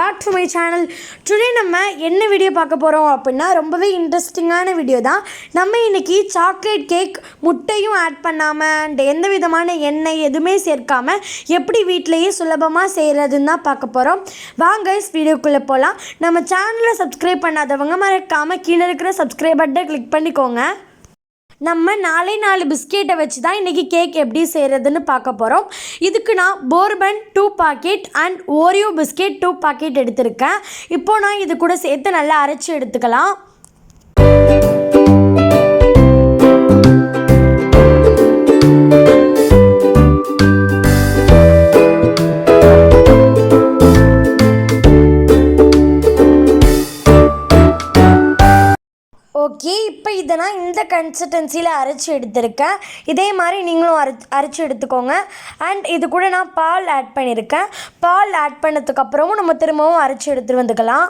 Back to my channel today நம்ம என்ன video பார்க்க போகிறோம் அப்படின்னா ரொம்பவே இன்ட்ரெஸ்டிங்கான வீடியோ தான். நம்ம இன்றைக்கி சாக்லேட் கேக் முட்டையும் ஆட் பண்ணாமல் அண்ட் எந்த விதமான எண்ணெய் எதுவுமே சேர்க்காமல் எப்படி வீட்டிலேயே சுலபமாக செய்கிறதுன்னு தான் பார்க்க போகிறோம் வாங்க வீடியோக்குள்ளே போகலாம் நம்ம சேனலை சப்ஸ்கிரைப் பண்ணாதவங்க மறக்காமல் கீழே இருக்கிற சப்ஸ்கிரைப் பட்டை கிளிக் பண்ணிக்கோங்க. நம்ம நாலே நாலு பிஸ்கெட்டை வச்சு தான் இன்றைக்கி கேக் எப்படி செய்கிறதுன்னு பார்க்க போகிறோம் இதுக்கு நான் Bourbon two packet and Oreo biscuit two packet எடுத்திருக்கேன். இப்போ நான் இது கூட சேர்த்து நல்லா அரைச்சி எடுத்துக்கலாம். இப்போ இதை நான் இந்த கன்சிஸ்டன்சியில் அரைச்சி எடுத்திருக்கேன் இதே மாதிரி நீங்களும் அரை அரைச்சி எடுத்துக்கோங்க. அண்ட் இது கூட நான் பால் ஆட் பண்ணியிருக்கேன் பால் ஆட் பண்ணதுக்கப்புறமும் நம்ம திரும்பவும் அரைச்சி எடுத்துகிட்டு வந்துக்கலாம்.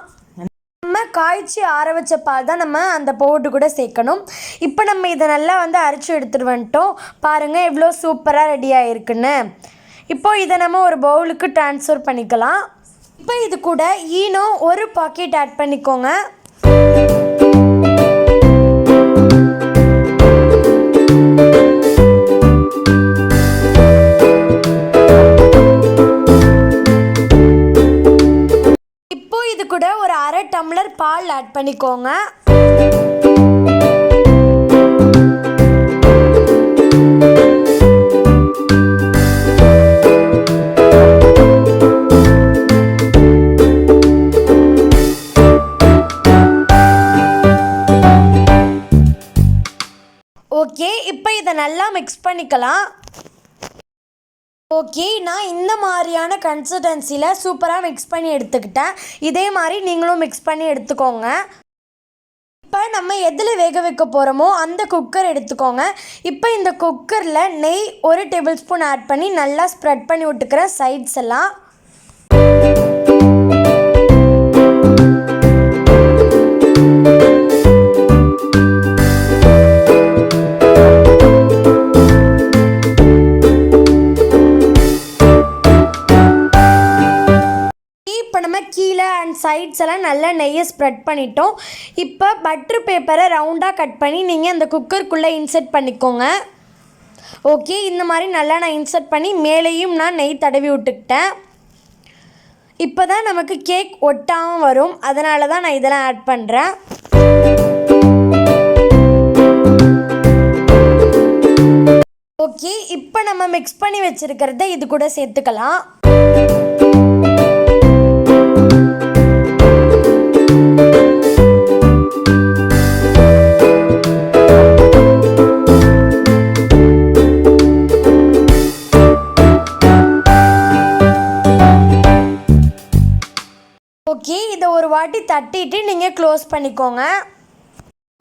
நம்ம காய்ச்சி ஆற வச்ச பால் தான் நம்ம அந்த பவுட்ரு கூட சேர்க்கணும். இப்போ நம்ம இதை நல்லா வந்து அரைச்சி எடுத்துகிட்டு வந்துட்டோம். பாருங்கள் எவ்வளோ சூப்பராக ரெடி ஆகிருக்குன்னு இப்போ இதை நம்ம ஒரு பவுலுக்கு ட்ரான்ஸ்ஃபர் பண்ணிக்கலாம். இப்போ இது கூட ஈனோ ஒரு பாக்கெட் ஆட் பண்ணிக்கோங்க. டம்ளர் பால் ஆட் பண்ணிக்கோங்க. ஓகே இப்போ இதை நல்லா மிக்ஸ் பண்ணிக்கலாம். ஓகே நான் இந்த மாதிரியான கன்சிஸ்டன்சியில் சூப்பராக மிக்ஸ் பண்ணி எடுத்துக்கிட்டேன். இதே மாதிரி நீங்களும் மிக்ஸ் பண்ணி எடுத்துக்கோங்க. இப்போ நம்ம எதில் வேக வைக்க போகிறோமோ அந்த குக்கர் எடுத்துக்கோங்க. இப்போ இந்த குக்கரில் நெய் ஒரு டேபிள் ஸ்பூன் ஆட் பண்ணி நல்லா ஸ்ப்ரெட் பண்ணி விட்டுக்கிறேன் சைட்ஸ் எல்லாம் சைட்ஸ் எல்லாம் நல்லா நெய்யை ஸ்ப்ரெட் பண்ணிட்டோம். இப்போ பட்டர் பேப்பரை ரவுண்டாக கட் பண்ணி நீங்கள் அந்த குக்கருக்குள்ளே இன்செர்ட் பண்ணிக்கோங்க. ஓகே இந்த மாதிரி நல்லா நான் இன்செர்ட் பண்ணி மேலேயும் நான் நெய் தடவி விட்டுக்கிட்டேன். இப்போ தான் நமக்கு கேக் ஒட்டாமல் வரும். அதனால தான் நான் இதெல்லாம் ஆட் பண்ணுறேன் ஓகே இப்போ நம்ம மிக்ஸ் பண்ணி வச்சுருக்கிறத இது கூட சேர்த்துக்கலாம். வாட்டி தட்டிட்டு நீங்கள் க்ளோஸ் பண்ணிக்கோங்க.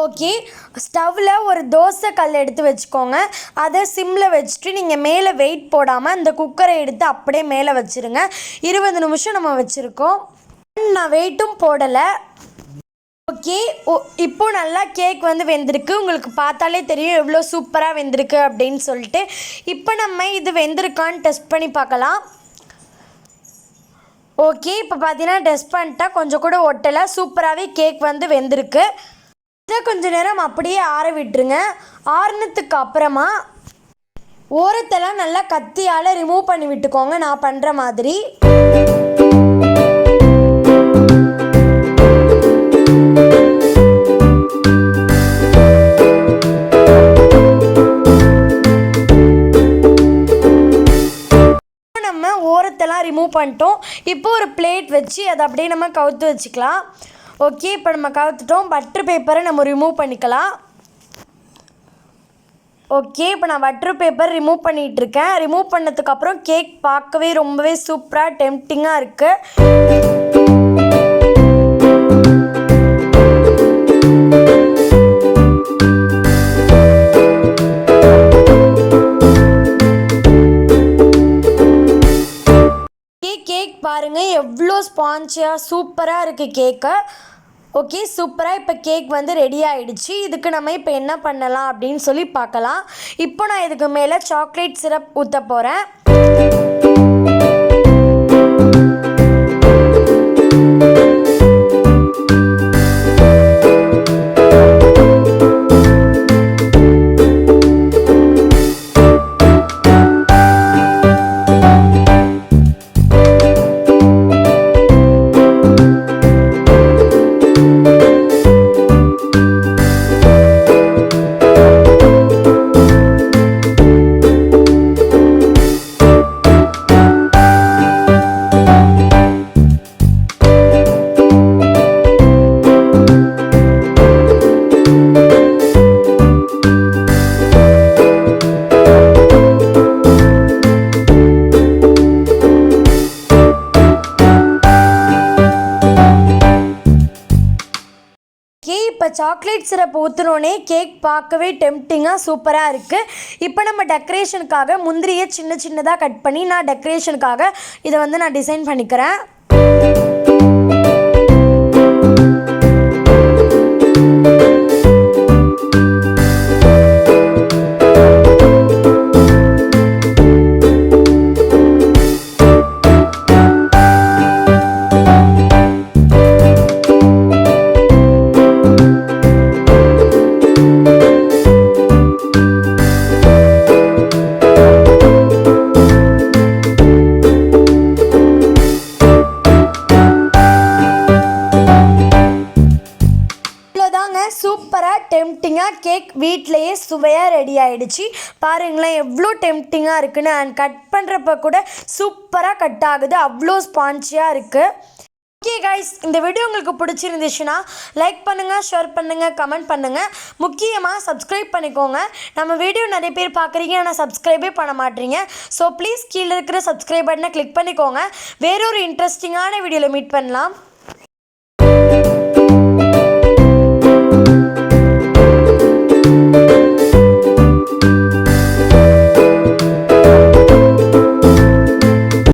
ஓகே ஸ்டவ்வில் ஒரு தோசை கல் எடுத்து வச்சுக்கோங்க. அதை சிம்மில் வச்சுட்டு நீங்கள் மேலே வெயிட் போடாமல் அந்த குக்கரை எடுத்து அப்படியே மேலே வச்சுருங்க. இருபது நிமிஷம் நம்ம வச்சுருக்கோம். நான் வெயிட்டும் போடலை. ஓகே ஓ இப்போ நல்லா கேக் வந்து வெந்திருக்கு. உங்களுக்கு பார்த்தாலே தெரியும் எவ்வளோ சூப்பராக வெந்திருக்கு அப்படின்னு சொல்லிட்டு. இப்போ நம்ம இது வெந்திருக்கான்னு டெஸ்ட் பண்ணி பார்க்கலாம். ஓகே இப்போ பார்த்தீங்கன்னா டெஸ்ட் பண்ணிட்டா கொஞ்சம் கூட ஒட்டலை. சூப்பராகவே கேக் வந்து வெந்திருக்கு. இதை கொஞ்ச நேரம் அப்படியே ஆற விட்டுருங்க. ஆறுனதுக்கு அப்புறமா ஓரத்தெல்லாம் நல்லா கத்தியால் ரிமூவ் பண்ணி விட்டுக்கோங்க. நான் பண்ணுற மாதிரி. ஓரத்தெல்லாம் ரிமூவ் பண்ணிட்டோம். இப்போ ஒரு பிளேட் வச்சு அதை அப்படியே நம்ம கவுத்து வச்சுக்கலாம். ஓகே இப்போ நம்ம கவுத்துட்டோம். பட்டர் பேப்பரை நம்ம ரிமூவ் பண்ணிக்கலாம். ஓகே இப்போ நான் பட்டர் பேப்பர் ரிமூவ் பண்ணிகிட்டு இருக்கேன். ரிமூவ் பண்ணதுக்கப்புறம் கேக் பார்க்கவே ரொம்பவே சூப்பராக டெம்டிங்காக இருக்குது பாருங்கள் எவ்வளோ ஸ்பான்ச்சியாக சூப்பராக இருக்குது கேக்கை ஓகே சூப்பராக இப்போ கேக் வந்து ரெடி ஆகிடுச்சு இதுக்கு நம்ம இப்போ என்ன பண்ணலாம் அப்படின்னு சொல்லி பார்க்கலாம். இப்போ நான் இதுக்கு மேலே சாக்லேட் சிரப் ஊற்ற போகிறேன் சாக்லேட் சிரப் ஊற்றினோடனே கேக் பார்க்கவே டெம்டிங்காக சூப்பராக இருக்குது இப்போ நம்ம டெக்கரேஷனுக்காக முந்திரியை சின்ன சின்னதாக கட் பண்ணி நான் டெக்கரேஷனுக்காக இதை வந்து நான் டிசைன் பண்ணிக்கிறேன். டெம்டிங்காக கேக் வீட்லேயே சுவையாக ரெடி ஆகிடுச்சு பாருங்களேன் எவ்வளோ டெம்டிங்காக இருக்குன்னு. அண்ட் கட் பண்ணுறப்ப கூட சூப்பராக கட் ஆகுது. அவ்வளோ ஸ்பான்ச்சியாக இருக்குது ஓகே கைஸ் இந்த வீடியோ உங்களுக்கு பிடிச்சிருந்துச்சுன்னா லைக் பண்ணுங்கள் ஷேர் பண்ணுங்கள் கமெண்ட் பண்ணுங்கள் முக்கியமாக சப்ஸ்கிரைப் பண்ணிக்கோங்க. நம்ம வீடியோ நிறைய பேர் பார்க்குறீங்க ஆனால் சப்ஸ்கிரைபே பண்ண மாட்டீங்க. ஸோ ப்ளீஸ் கீழே இருக்கிற சப்ஸ்கிரைப் பட்டனை கிளிக் பண்ணிக்கோங்க. வேறொரு இன்ட்ரெஸ்டிங்கான வீடியோவில் மீட் பண்ணலாம்.